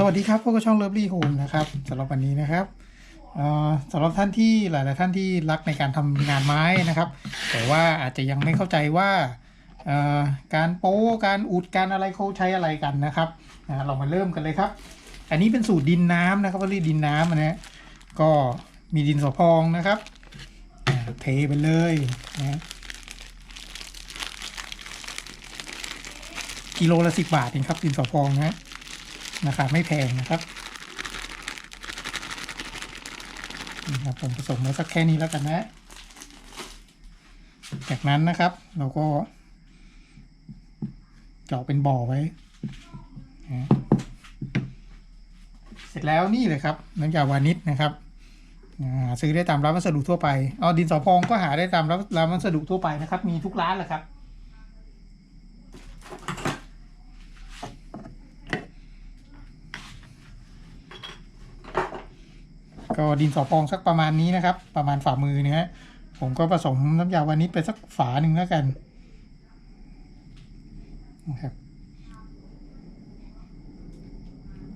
สวัสดีครับพวกบช่องเลิฟลี่โฮมนะครับสำหรับวันนี้นะครับสำหรับท่านที่หลาย ๆ ท่านที่รักในการทำงานไม้นะครับ แต่ว่าอาจจะยังไม่เข้าใจว่าการโป้การอุดการอะไรเขาใช้อะไรกันนะครับเรามาเริ่มกันเลยครับ อันนี้เป็นสูตรดินน้ำนะครับเรียกดินน้ำนะฮะก็มีดินสอพองนะครับเทไปเลยนะกิโลละสิบบาทเองครับดินสอพองนะฮะ ราคาไม่แพงนะครับนี่ครับผมผสมไว้สักแค่นี้แล้วกันนะ จากนั้นนะครับเราก็เจาะเป็นบ่อไว้เสร็จแล้วนี่เลยครับน้ำยาวานิชนะครับอ่าซื้อได้ตามร้านวัสดุทั่วไปเอดินสอพองก็หาได้ตามร้านวัสดุทั่วไปนะครับ มีทุกร้านแหละครับ ก็ดินสอพองสักประมาณนี้นะครับ ประมาณฝ่ามือเนี่ยผมก็ผสมน้ำยาวานิชไปสักฝาหนึ่งแล้วกันนะครับ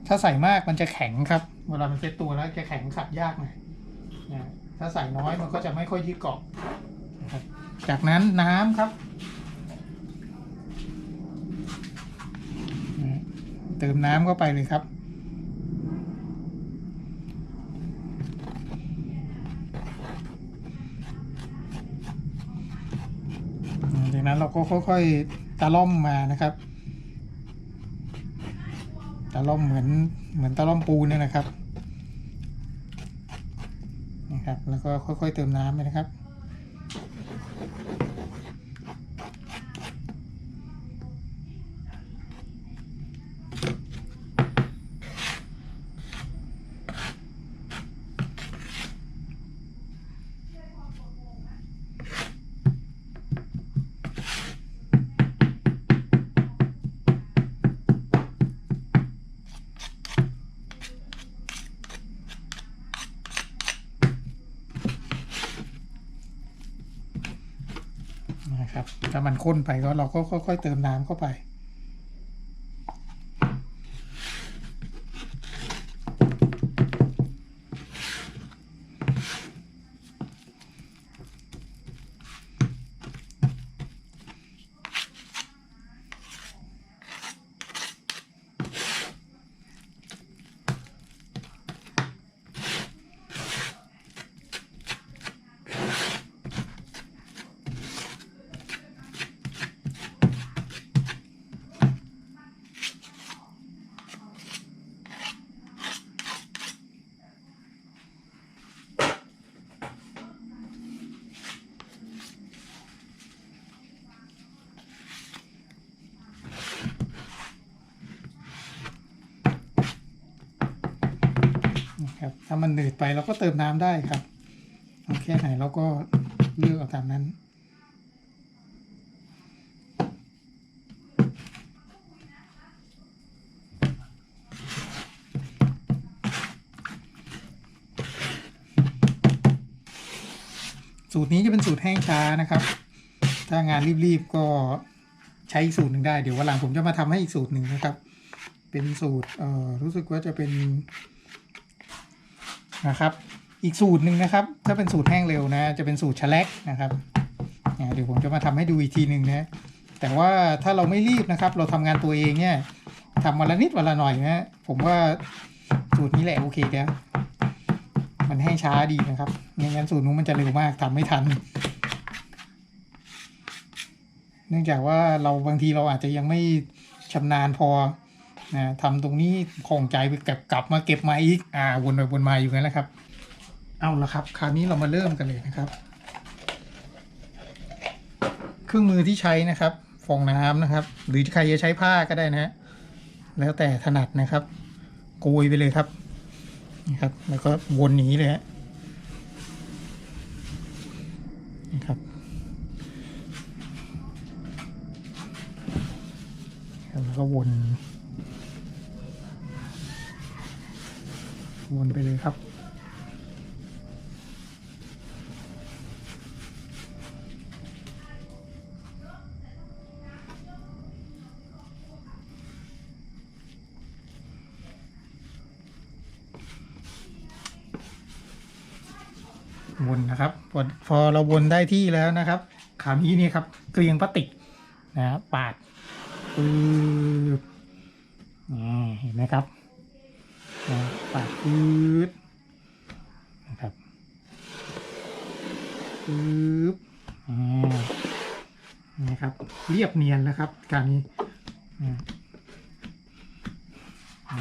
ถ้าใส่มากมันจะแข็งครับ เวลามันเซ็ตตัวแล้วจะแข็งขัดยากหน่อยนะถ้าใส่น้อยมันก็จะไม่ค่อยยืดเกาะนะครับจากนั้นน้ำครับ เติมน้ำเข้าไปเลยครับ จากนั้นเราก็ค่อยๆตะล่อมมานะครับตะล่อมเหมือนเหมือนตะล่อมปูนเนี่ยนะครับนะครับ แล้วก็ค่อยๆเติมน้ำไปนะครับ มันข้นไปก็เราก็ค่อยๆเติมน้ำเข้าไป ถ้ามันหนืดไปเราก็เติมน้ำได้ครับเอาแค่ไหนเราก็เลือกเอาตามนั้น สูตรนี้จะเป็นสูตรแห้งช้านะครับ ถ้างานรีบๆก็ใช้อีกสูตรหนึ่งได้ เดี๋ยววันหลังผมจะมาทำให้อีกสูตรหนึ่งนะครับ เป็นสูตรเอ่อรู้สึกว่าจะเป็น นะครับ อีกสูตรหนึ่งนะครับ ถ้าเป็นสูตรแห้งเร็วนะ จะเป็นสูตรชะแลกนะครับอ่เดี๋ยวผมจะมาทำให้ดูอีกทีหนึ่งนะแต่ว่าถ้าเราไม่รีบนะครับ เราทำงานตัวเองเนี่ยทำวันละนิดวันละหน่อยนะผมว่าสูตรนี้แหละโอเคแล้วมันแห้งช้าดีนะครับไม่งั้นสูตรนู้นมันจะเร็วมากทำไม่ทัน เนื่องจากว่าเราบางทีเราอาจจะยังไม่ชำนาญพอ นะทำตรงนี้ของใจไปกลับกลับมาเก็บมาอีกอ่าวนไปวนมาอยู่งั้นแหละครับ เอาละครับ คราวนี้เรามาเริ่มกันเลยนะครับ เครื่องมือที่ใช้นะครับฟองน้ำนะครับ หรือใครจะใช้ผ้าก็ได้นะฮะแล้วแต่ถนัดนะครับโกยไปเลยครับนี่ครับ แล้วก็วนอย่างนี้เลยฮะนี่ครับแล้วก็วน วนไปเลยครับ วนนะครับพอเราวนได้ที่แล้วนะครับคราวนี้นี่ครับเกลียงพลาสติกนะปาดปึ๊บเห็นไหมครับ ปาดปื๊ดนะครับปื๊บอ่านะครับ เรียบเนียนแล้วครับ การนี้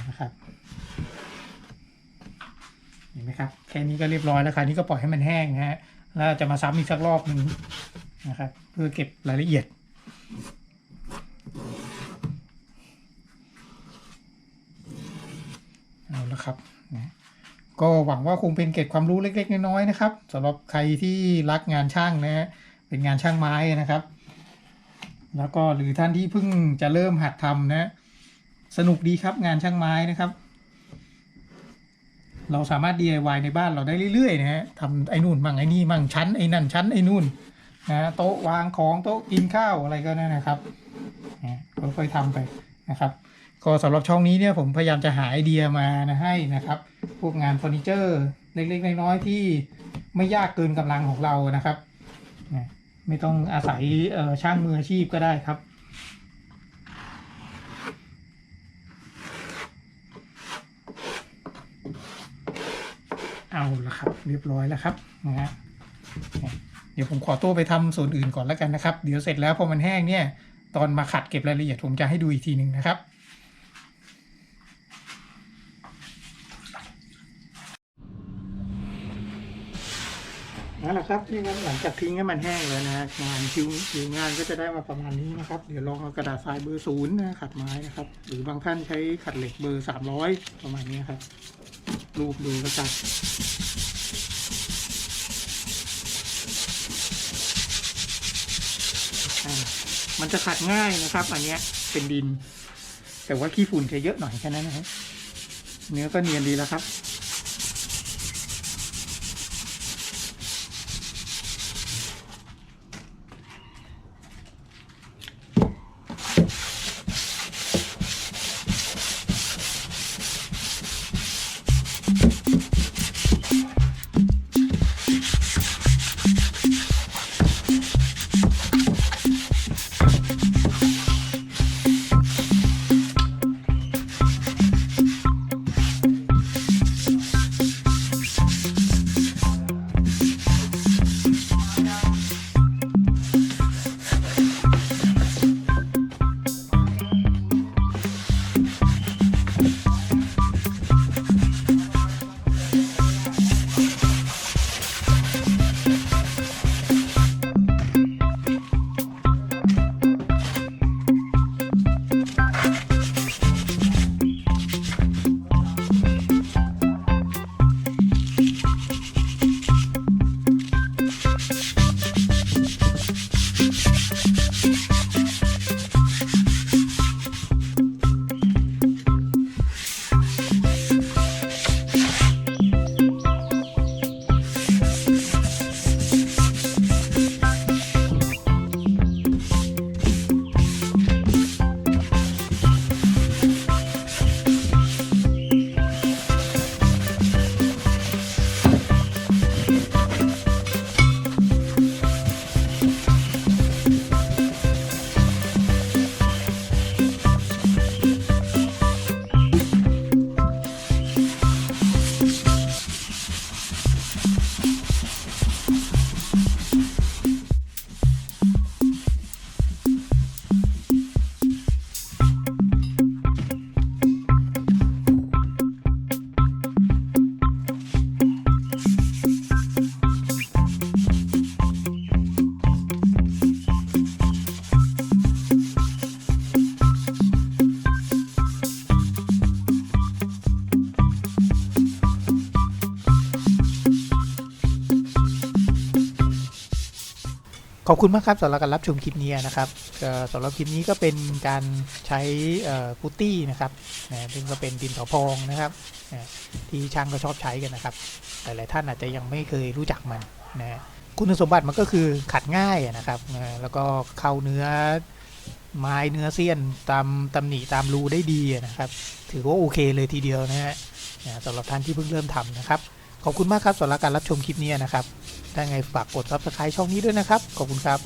นะครับเห็นไหมครับ แค่นี้ก็เรียบร้อยแล้วคราวนี้ก็ปล่อยให้มันแห้งนะฮะแล้วจะมาซ้ำอีกสักรอบหนึ่งนะครับ เพื่อเก็บรายละเอียด เอาละครับนะก็หวังว่าคงเป็นเกร็ดความรู้เล็ก ๆ น้อยๆนะครับสำหรับใครที่รักงานช่างนะฮะเป็นงานช่างไม้นะครับ แล้วก็หรือท่านที่เพิ่งจะเริ่มหัดทำนะสนุกดีครับงานช่างไม้นะครับ เราสามารถ DIY ในบ้านเราได้เรื่อยๆนะฮะทำไอ้นู่นมั่งไอ้นี่มั่งชั้นไอ้นั่นชั้นไอ้นู่นนะโต๊ะวางของโต๊ะกินข้าวอะไรก็นั่นนะครับค่อยๆทำไปนะครับ ก็สำหรับช่องนี้เนี่ยผมพยายามจะหาไอเดียมานะให้นะครับ พวกงานเฟอร์นิเจอร์เล็กๆน้อยๆที่ไม่ยากเกินกำลังของเรานะครับ ไม่ต้องอาศัยช่างมืออาชีพก็ได้ครับเอาละครับ เรียบร้อยแล้วครับนะฮะเดี๋ยวผมขอตัวไปทำส่วนอื่นก่อนแล้วกันนะครับ เดี๋ยวเสร็จแล้วพอมันแห้งเนี่ย ตอนมาขัดเก็บรายละเอียดผมจะให้ดูอีกทีหนึ่งนะครับ นั่นแหละครับนี่งั้นหลังจากทิ้งให้มันแห้งแล้วนะงานคิวคิวงานก็จะได้มาประมาณนี้นะครับ เดี๋ยวลองเอากระดาษทรายเบอร์ศูนย์นะขัดไม้นะครับ หรือบางท่านใช้ขัดเหล็กเบอร์สามร้อยประมาณนี้ครับรูปดูแล้วกันมันจะขัดง่ายนะครับ อันนี้เป็นดิน แต่ว่าขี้ฝุ่นจะเยอะหน่อยแค่นั้นนะครับเนื้อก็เนียนดีแล้วครับ อบคุณมากครับสำหรับการรับชมคลิปนี้นะครับสำหรับคลิปนี้ก็เป็นการใช้พุตตี้นะครับซึ่งก็เป็นดินสอพองนะครับที่ช่างก็ชอบใช้กันนะครับ หลายๆท่านอาจจะยังไม่เคยรู้จักมันนะคุณสมบัติมันก็คือขัดง่ายนะครับ แล้วก็เข้าเนื้อไม้เนื้อเสี้ยนตามตำหนิตามรูได้ดีนะครับ ถือว่าโอเคเลยทีเดียวนะฮะสำหรับท่านที่เพิ่งเริ่มทำนะครับ ขอบคุณมากครับสำหรับการรับชมคลิปนี้นะครับ ถ้าไงฝากกด subscribe ช่องนี้ด้วยนะครับ ขอบคุณครับ